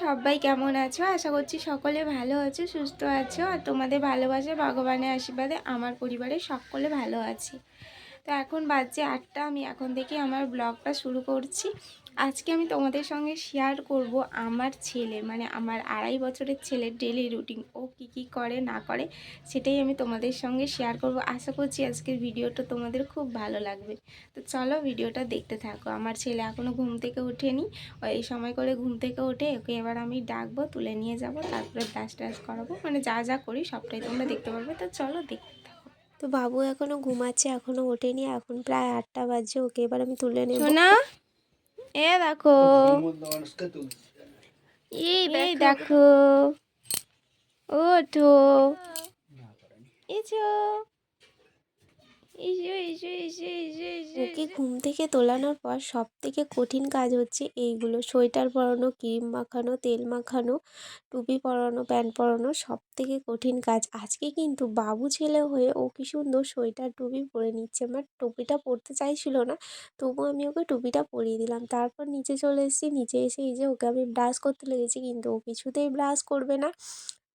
সবাই কেমন আছো? আশা করছি সকলে ভালো আছো, সুস্থ আছো। আর তোমাদের ভালোবাসা ভগবানের আশীর্বাদে আমার পরিবারের সকলে ভালো আছে। তো এখন বাজছে আটটা, আমি এখন থেকে আমার ব্লগটা শুরু করছি। আজকে আমি তোমাদের সঙ্গে শেয়ার করব আমার ছেলে মানে আমার আড়াই বছরের ছেলের ডেলি রুটিন ও কি কি করে, না করে, সেটাই আমি তোমাদের সঙ্গে শেয়ার করব। আশা করছি আজকের ভিডিওটা তোমাদের খুব ভালো লাগবে। তো চলো ভিডিওটা দেখতে থাকো। আমার ছেলে এখনও ঘুম থেকে ওঠেনি, ও এই সময় করে ঘুম থেকে ওঠে ওকে এবার আমি ডাকবো, তুলে নিয়ে যাব, তারপরে ব্রাশ ট্রাশ করাবো মানে যা যা করি সবটাই তোমরা দেখতে পারবে। তো চলো দেখতে তো বাবু এখনও ঘুমাচ্ছে এখনও ওঠেনি এখন প্রায় আটটা বাজছে ওকে এবার আমি তুলে নেব। না এ দেখো। এই দেখো। ওঠো। এসো ওকে ঘুম থেকে তোলানোর পর সব থেকে কঠিন কাজ হচ্ছে এইগুলো। সোয়েটার পরানো ক্রিম মাখানো তেল মাখানো টুপি পরানো প্যান্ট পরানো সব থেকে কঠিন কাজ। আজকে কিন্তু বাবু ছেলে হয়ে ও কি সুন্দর সোয়েটার টুপি পরে নিচ্ছে। আমার টুপিটা পরতে চাইছিল না তবু আমি ওকে টুপিটা পরিয়ে দিলাম। তারপর নিচে চলে এসেছি নিচে এসে এই যে ওকে আমি ব্রাশ করতে লেগেছি কিন্তু ও কিছুতেই ব্রাশ করবে না।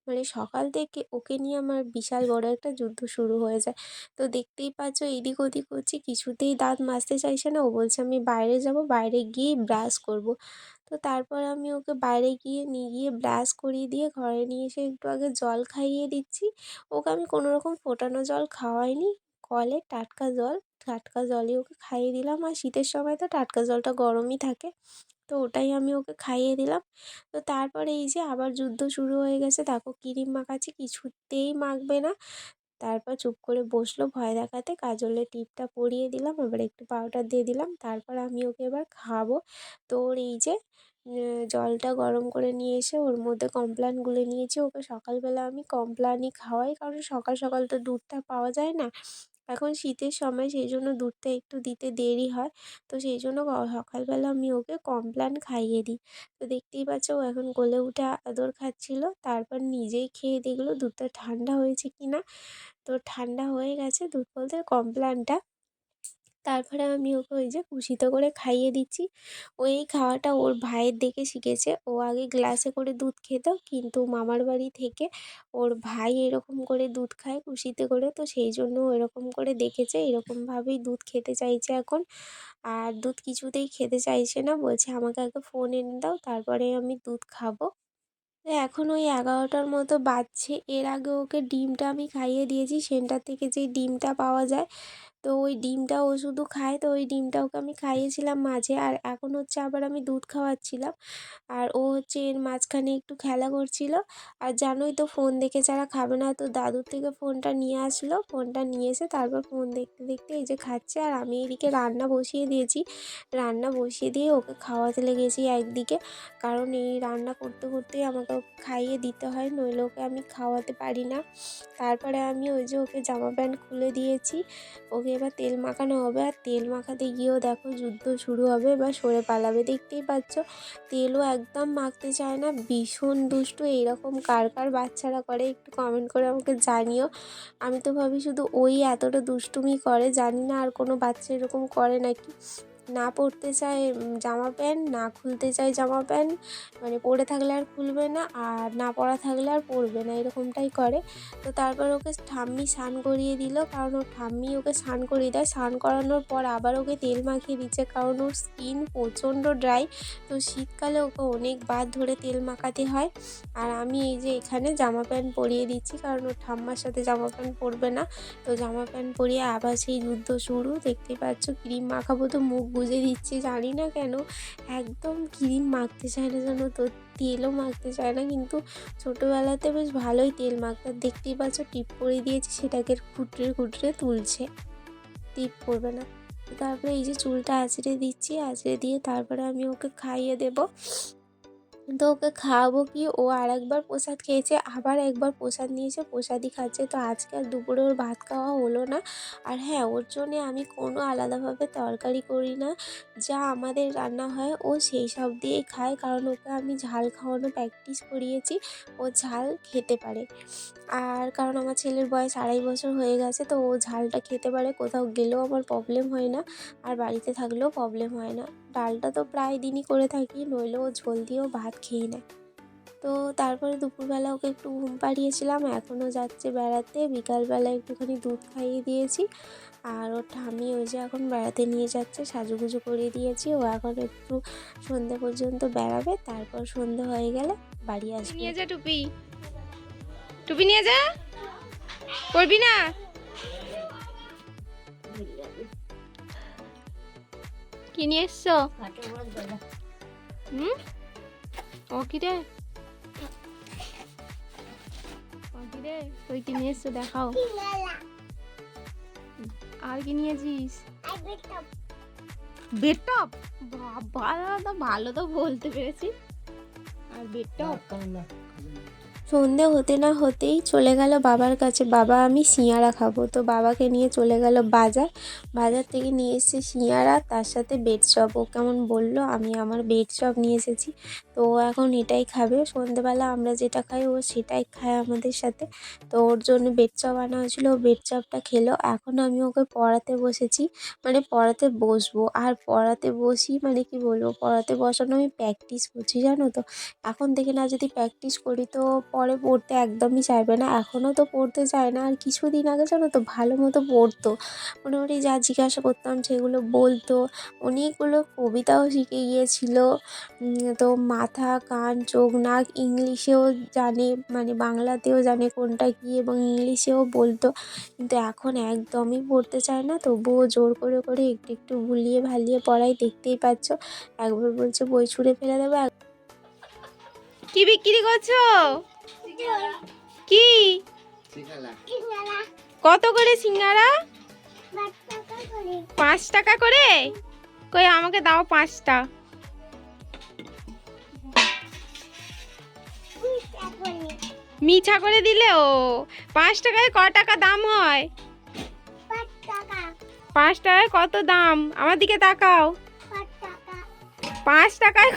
মানে সকাল থেকে ওকে নিয়ে আমার বিশাল বড় একটা যুদ্ধ শুরু হয়ে যায়। তো দেখতেই পাচ্ছ এদিক ওদিক করছি কিছুতেই দাঁত মাজতে চাইছে না। ও বলছে, আমি বাইরে যাব, বাইরে গিয়ে ব্রাশ করব। তো তারপর আমি ওকে বাইরে গিয়ে নিয়ে গিয়ে ব্রাশ করিয়ে দিয়ে ঘরে নিয়ে এসে একটু আগে জল খাইয়ে দিচ্ছি। ওকে আমি কোনো রকম ফোটানো জল খাওয়াইনি, কলে টাটকা জল, টাটকা জলই ওকে খাইয়ে দিলাম। আর শীতের সময় তো টাটকা জলটা গরমই থাকে। তো ওটাই আমি ওকে খাইয়ে দিলাম। তো তারপরে এই যে আবার যুদ্ধ শুরু হয়ে গেছে। দেখো ক্রিম মাখাচ্ছি, কিছুতেই মাখবে না। তারপর চুপ করে বসল, ভয় দেখাতে। কাজলের টিপটা পরিয়ে দিলাম, আবার একটু পাউডার দিয়ে দিলাম। তারপর আমি ওকে এবার খাব। তো ওর এই যে জলটা গরম করে নিয়ে এসে ওর মধ্যে কমপ্ল্যান গুলে নিয়েছি। ওকে সকালবেলা আমি কমপ্ল্যানই খাওয়াই। কারণ সকাল সকাল তো দুধটা পাওয়া যায় না। এখন শীতের সময় সেই জন্য দুধটা একটু দিতে দেরি হয়। তো সেই জন্য সকালবেলা আমি ওকে কমপ্ল্যান খাইয়ে দিই। তো দেখতেই পাচ্ছ ও এখন কোলে উঠে আদর খাচ্ছিল। তারপর নিজেই খেয়ে দেখল দুধটা ঠান্ডা হয়েছে কি না তো ঠান্ডা হয়ে গেছে দুধ বলতে কমপ্ল্যানটা তারপরে আমি ওকে ওই যে কুশিতে করে খাইয়ে দিচ্ছি। ও এই খাওয়াটা ওর ভাইয়ের দেখে শিখেছে। ও আগে গ্লাসে করে দুধ খেত, কিন্তু মামার বাড়ি থেকে ওর ভাই এরকম করে দুধ খায় কুশিতে করে। তো সেই জন্য এরকম করে দেখেছে, এরকমভাবেই দুধ খেতে চাইছে এখন। আর দুধ কিছুতেই খেতে চাইছে না, বলছে আমাকে আগে ফোন এনে দাও, তারপরে আমি দুধ খাব। এখন ওই এগারোটার মতো বাজছে। এর আগে ওকে ডিমটা আমি খাইয়ে দিয়েছি, সেন্টার থেকে যেই ডিমটা পাওয়া যায় তো ওই ডিমটা ও শুধু খায়, তো ওই ডিমটা ওকে আমি খাইয়েছিলাম মাঝে আর এখন হচ্ছে আবার আমি দুধ খাওয়াচ্ছিলাম। আর ও হচ্ছে এর মাঝখানে একটু খেলা করছিল। আর জানোই তো ফোন দেখে যারা খাবে না, তো দাদুর থেকে ফোনটা নিয়ে আসলো। ফোনটা নিয়ে এসে তারপর ফোন দেখতে দেখতে এই যে খাচ্ছে আর আমি এদিকে রান্না বসিয়ে দিয়েছি। রান্না বসিয়ে দিয়ে ওকে খাওয়াতে লেগেছি একদিকে। কারণ এই রান্না করতে করতেই আমাকে খাইয়ে দিতে হয়, নইলে ওকে আমি খাওয়াতে পারি না। তারপরে আমি ওই যে ওকে জামা প্যান্ট খুলে দিয়েছি। ওকে এবার তেল মাখানো হবে। আর তেল মাখাতে গিয়েও দেখো যুদ্ধ শুরু হবে। বা সরে পালাবে। দেখতেই পাচ্ছ, তেলও একদম মাখতে চায় না। ভীষণ দুষ্টু। এইরকম কার কার বাচ্চারা করে একটু কমেন্ট করে আমাকে জানিও। আমি তো ভাবি শুধু ওই এতটা দুষ্টুমি করে। জানি না আর কোনো বাচ্চা এরকম করে নাকি। না পরতে চায় জামা প্যান্ট, না খুলতে চায় জামা প্যান্ট মানে পরে থাকলে আর খুলবে না আর না পরা থাকলে আর পরবে না, এরকমটাই করে। তো তারপর ওকে ঠাম্মি স্নান করিয়ে দিল, কারণ ওর ঠাম্মি ওকে স্নান করিয়ে দেয়। স্নান করানোর পর আবার ওকে তেল মাখিয়ে দিচ্ছে, কারণ ওর স্কিন প্রচণ্ড ড্রাই। তো শীতকালে ওকে অনেকবার ধরে তেল মাখাতে হয়। আর আমি এই যে এখানে জামা প্যান্ট পরিয়ে দিচ্ছি, কারণ ওর ঠাম্মার সাথে জামা প্যান্ট পরবে না। তো জামা প্যান্ট পরিয়ে আবার সেই যুদ্ধ শুরু, দেখতে পাচ্ছ, ক্রিম মাখাবো তো মুখ গুজে দিচ্ছি, জানি না কেন। একদম ক্রিম মাখতে চায় না যেন, তো তেলও মাখতে চায় না। কিন্তু ছোটোবেলাতে বেশ ভালোই তেল মাখতে দেখতেই পাচ্ছ, টিপ করে দিয়েছি, সেটাকে খুটরে খুটরে তুলছে। টিপ পরবে না। তারপরে এই যে চুলটা আঁচড়ে দিচ্ছি, আঁচড়ে দিয়ে তারপরে আমি ওকে খাইয়ে দেবো। তো ওকে খাওয়াবো কি? ও আর একবার প্রসাদ খেয়েছে, আবার একবার প্রসাদ নিয়েছে, প্রসাদই খাচ্ছে। তো আজকে আর দুপুরে ওর ভাত খাওয়া হলো না। আর হ্যাঁ ওর জন্যে আমি কোনো আলাদাভাবে তরকারি করি না। যা আমাদের রান্না হয়, ও সেই সব দিয়েই খায়। কারণ ওকে আমি ঝাল খাওয়ানো প্র্যাকটিস করিয়েছি, ও ঝাল খেতে পারে। আর কারণ আমার ছেলের বয়স আড়াই বছর হয়ে গেছে, তো ও ঝালটা খেতে পারে। কোথাও গেলেও আমার প্রবলেম হয় না, আর বাড়িতে থাকলেও প্রবলেম হয় না। ডালটা তো প্রায় দিনই করে থাকি নইলেও ঝোল দিয়েও ভাত খেয়ে নেয়। তো তারপরে দুপুরবেলা ওকে একটু ঘুম পাড়িয়েছিলাম এখনও যাচ্ছে বেড়াতে। বিকালবেলা একটুখানি দুধ খাইয়ে দিয়েছি। আর ওর ঠামি ওই যে এখন বেড়াতে নিয়ে যাচ্ছে সাজুগুজু করিয়ে দিয়েছি। ও এখন একটু সন্ধে পর্যন্ত বেড়াবে তারপর সন্ধে হয়ে গেলে বাড়ি আসবে। নিয়ে যা টুপি। টুপি নিয়ে যা। করবি না। কি নিয়ে এসছো? হুম? কি রে রে তুই কি নিয়ে এসছো? দেখাও। আর কি নিয়েছিস? বেডটপ? বাবা তো ভালো তো বলতে পেরেছি। আর বেডটপ? সন্ধে হতে না হতেই চলে গেল বাবার কাছে, বাবা, আমি সিঙাড়া খাব। তো বাবাকে নিয়ে চলে গেল বাজার। বাজার থেকে নিয়ে এসেছে সিঙাড়া তার সাথে বেড চপ ও কেমন বলল, আমি আমার বেড চপ নিয়ে এসেছি। তো ও এখন এটাই খাবে। সন্ধেবেলা আমরা যেটা খাই, ও সেটাই খায় আমাদের সাথে। তো ওর জন্য বেড চপ আনা হয়েছিল। ও বেড চপটা খেলো। এখন আমি ওকে পড়াতে বসেছি। মানে পড়াতে বসবো। আর পড়াতে বসি মানে কি বলব? পড়াতে বসানো, আমি প্র্যাকটিস করছি, জানো তো? এখন থেকে না যদি প্র্যাকটিস করি তো পরে পড়তে একদমই চাইবে না। এখনও তো পড়তে চায় না। আর কিছুদিন আগে জানো তো ভালো মতো পড়তো। মোটামুটি যা জিজ্ঞাসা করতাম সেগুলো বলতো। অনেকগুলো কবিতাও শিখে গিয়েছিল। তো মাথা, কান, চোখ, নাক ইংলিশেও জানে মানে বাংলাতেও জানে কোনটা কী এবং ইংলিশেও বলতো। কিন্তু এখন একদমই পড়তে চায় না। তবুও জোর করে করে একটু একটু ভুলিয়ে ভালিয়ে পড়াই দেখতেই পাচ্ছ। একবার বলছে বই ছুঁড়ে ফেলে দেবে। কি বিক্রি করছ? কি? কত করে সিঙ্গারা? পাঁচ টাকা করে। কই আমাকে দাও পাঁচটা। মিছা করে। দিলে ও পাঁচ টাকায় ক টাকা দাম হয়? পাঁচ টাকায় কত দাম? আমার দিকে তাকাও। পাঁচ টাকায়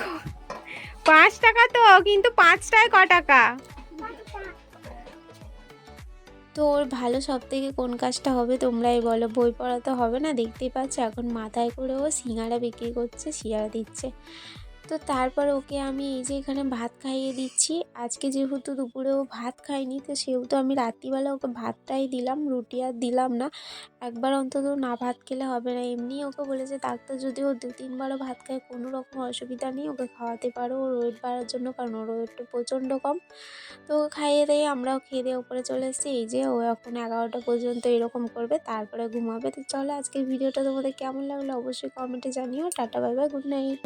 পাঁচ টাকা তো কিন্তু পাঁচটায় ক টাকা? তো ওর ভালো সব থেকে কোন কাজটা হবে তোমরাই বলো। বই পড়া তো হবে না, দেখতেই পাচ্ছ এখন মাথায় করে ও সিঙ্গারা বিক্রি করছে, শিয়ারা দিচ্ছে। তো তারপর ওকে আমি এই যে এখানে ভাত খাইয়ে দিচ্ছি। আজকে যেহেতু দুপুরে ও ভাত খায়নি তো সেহেতু আমি রাত্রিবেলা ওকে ভাতটাই দিলাম, রুটি আর দিলাম না। একবার অন্তত না ভাত খেলে হবে না। এমনি ওকে বলেছে ডাক্তার যদি ও দু তিনবারও ভাত খায়, কোনো রকম অসুবিধা নেই, ওকে খাওয়াতে পারো। ওর ওয়েট বাড়ার জন্য, কারণ ওর ওয়েটটা প্রচণ্ড কম। তো খাইয়ে দিয়ে আমরাও খেয়ে দিয়ে উপরে চলে এসেছি। এই যে ও এখন এগারোটা পর্যন্ত এরকম করবে, তারপরে ঘুমাবে। তো চলো আজকের ভিডিওটা তোমাদের কেমন লাগল অবশ্যই কমেন্টে জানিও। Tata, bye bye, good night.